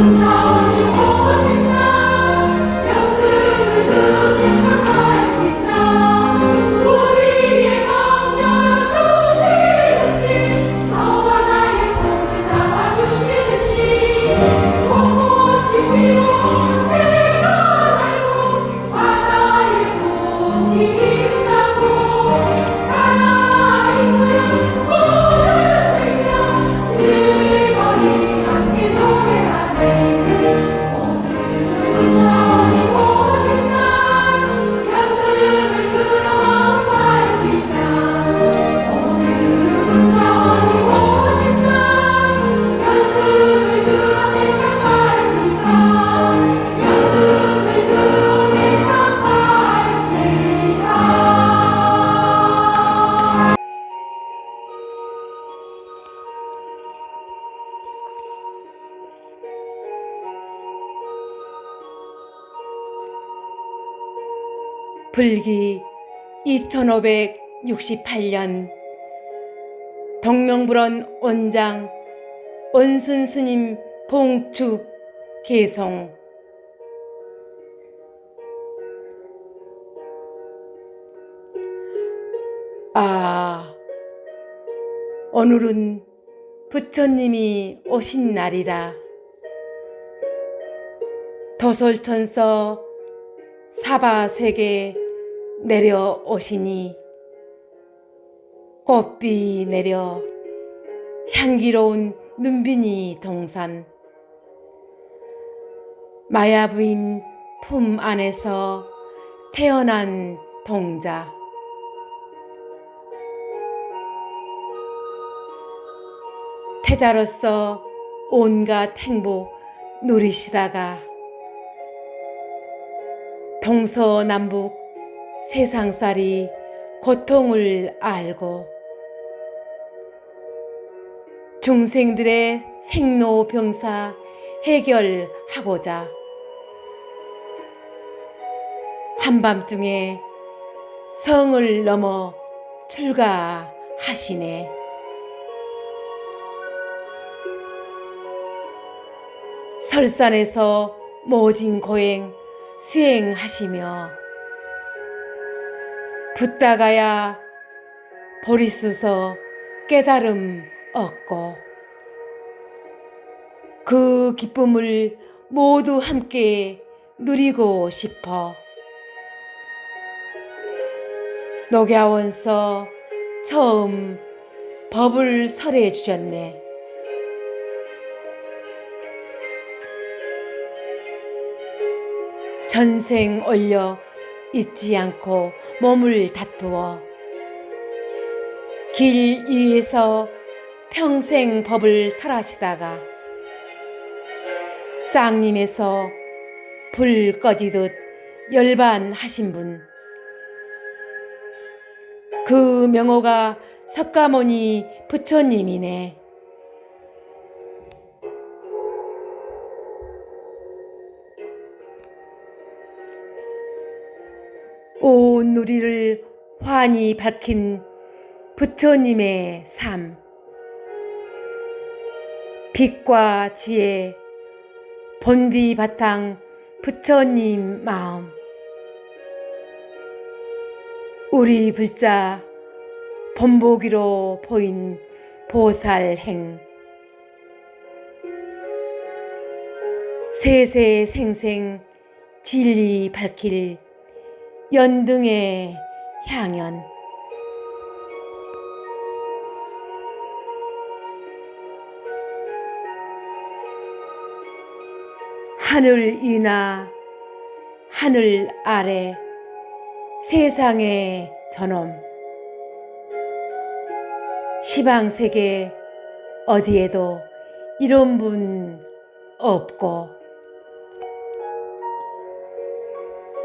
It's 불기 2568년 동명불원 원장 원순 스님 봉축 개송. 아 오늘은 부처님이 오신 날이라 도솔천서 사바세계 내려오시니 꽃비 내려 향기로운 눈비니 동산 마야 부인 품 안에서 태어난 동자. 태자로서 온갖 행복 누리시다가 동서남북 세상살이 고통을 알고 중생들의 생로병사 해결하고자 한밤중에 성을 넘어 출가하시네. 설산에서 모진 고행 수행하시며 붙다가야 보리수서 깨달음 얻고 그 기쁨을 모두 함께 누리고 싶어 녹야원서 처음 법을 설해 주셨네. 전생 올려 잊지 않고 몸을 다투어 길 위에서 평생 법을 설하시다가 쌍님에서 불 꺼지듯 열반하신 분. 그 명호가 석가모니 부처님이네. 온 누리를 환히 밝힌 부처님의 삶. 빛과 지혜, 본디 바탕 부처님 마음. 우리 불자 본보기로 보인 보살행. 세세생생 진리 밝힐 연등의 향연. 하늘 위나 하늘 아래 세상의 전엄 시방 세계 어디에도 이런 분 없고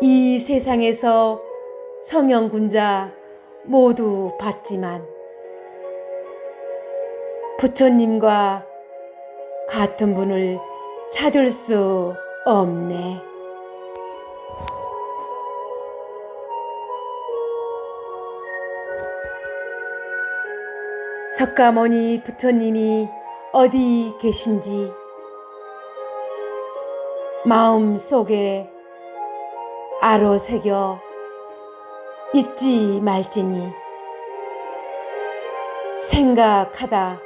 이 세상에서 성형군자 모두 봤지만 부처님과 같은 분을 찾을 수 없네. 석가모니 부처님이 어디 계신지 마음 속에 아로 새겨 잊지 말지니 생각하다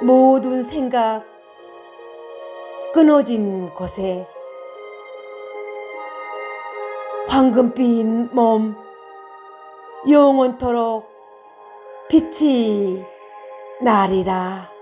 모든 생각 끊어진 곳에 황금빛 몸 영원토록 빛이 나리라.